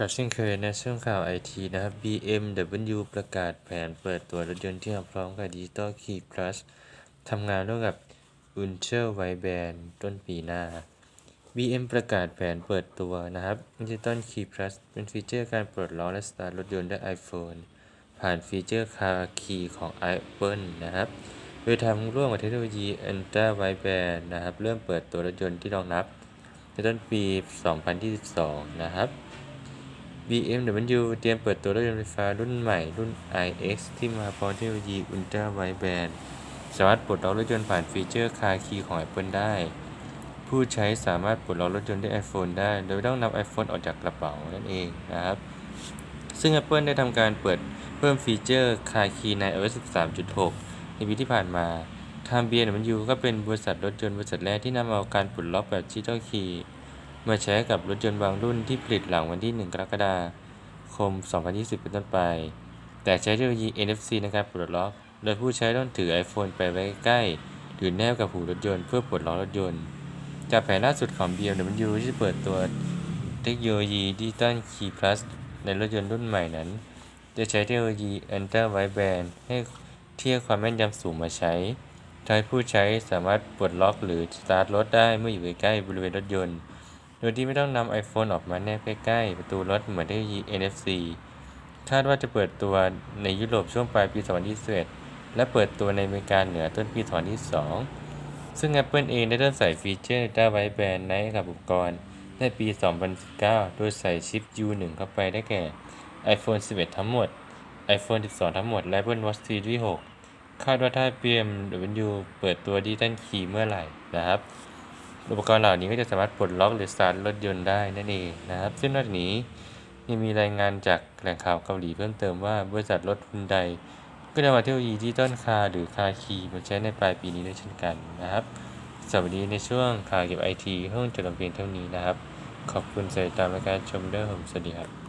กับเช่นเคยในช่วงข่าวไอทีนะครับ BMW ประกาศแผนเปิดตัวรถยนต์ที่มาพร้อมกับ Digital Key Plus ทำงานร่วมกับ u n c e l Wideband ต้นปีหน้า BM ประกาศแผนเปิดตัวนะครับ Digital Key Plus เป็นฟีเจอร์การปลดล็อกและสตาร์ทรถยนต์ด้วย iPhone ผ่านฟีเจอร์ Car Key ของ Apple นะครับ โดยทำร่วมกับเทคโนโลยี Ultra Wideband นะครับ เริ่มเปิดตัวรถยนต์ที่รองรับในต้นปี 2022 นะครับ BMW เตรียมเปิดตัวรถยนต์ไฟฟ้ารุ่นใหม่รุ่น iX ที่มาพร้อมเทคโนโลยี Ultra Wideband สามารถปลดล็อกรถยนต์ผ่านฟีเจอร์ Car Key ของ Apple ได้ ผู้ใช้สามารถปลดล็อกรถยนต์ด้วย iPhone ได้ โดยไม่ต้องนำ iPhone ออกจากกระเป๋านั่นเองนะครับ ซึ่ง Apple ได้ทำการเปิดเพิ่มฟีเจอร์ Car Key ใน iOS 13.6 ในปีที่ผ่านมาทาง BMW ก็เป็นบริษัทรถยนต์บริษัทแรกที่นำเอาการปลดล็อกแบบ Digital Key มาใช้กับรถยนต์บางรุ่นที่ผลิตหลังวันที่ 1 กรกฎาคม 2020 เป็นต้นไป แต่ใช้เทคโนโลยี NFC ในการปลดล็อก โดยผู้ใช้ต้องถือ iPhone ไปไว้ใกล้หรือแนบกับหูรถยนต์เพื่อปลดล็อกรถยนต์ จากแผนล่าสุดของ BMW ที่เปิดตัวเทคโนโลยี Digital Key Plus ในรถยนต์รุ่นใหม่นั้น จะใช้เทคโนโลยี Ultra Wideband ให้เทียบความแม่นยำสูงมาใช้ทำให้ผู้ใช้สามารถปลดล็อกหรือสตาร์ทรถได้เมื่ออยู่ใกล้บริเวณรถยนต์ โดยที่ไม่ต้องนำ iPhone ออกมาแนบใกล้ๆ ประตูรถเหมือนเทคโนโลยี NFC คาดว่าจะเปิดตัวในยุโรปช่วงปลายปี 2021 และเปิดตัวในอเมริกาเหนือต้นปี 2022 ซึ่ง Apple เองได้เริ่มใส่ฟีเจอร์ Ultra Wideband ในกับอุปกรณ์ในปี 2019 โดยใส่ชิป U1 เข้าไปได้แก่ iPhone 11 ทั้งหมด iPhone 12 ทั้งหมด และ Apple Watch Series 6 คาดว่าถ้า BMW เปิดตัว Digital Key เมื่อไหร่นะครับ อุปกรณ์เหล่านี้ก็จะสามารถปลดล็อกหรือสตาร์ทรถยนต์ได้นั่นเองนะครับ ซึ่งนอกจากนี้ยังมีรายงานจากแหล่งข่าวเกาหลีเพิ่มเติมว่าบริษัทรถฮุนไดก็จะมาเทคโนโลยีดิจิตอลคาร์หรือคาคีมาใช้ในปลายปีนี้ด้วยเช่นกันนะครับสวัสดีในช่วงข่าวเกี่ยวกับไอทีห้องจดลำเพียงเท่านี้นะครับ ขอบคุณสายตามและการชมด้วยผมสวัสดีครับ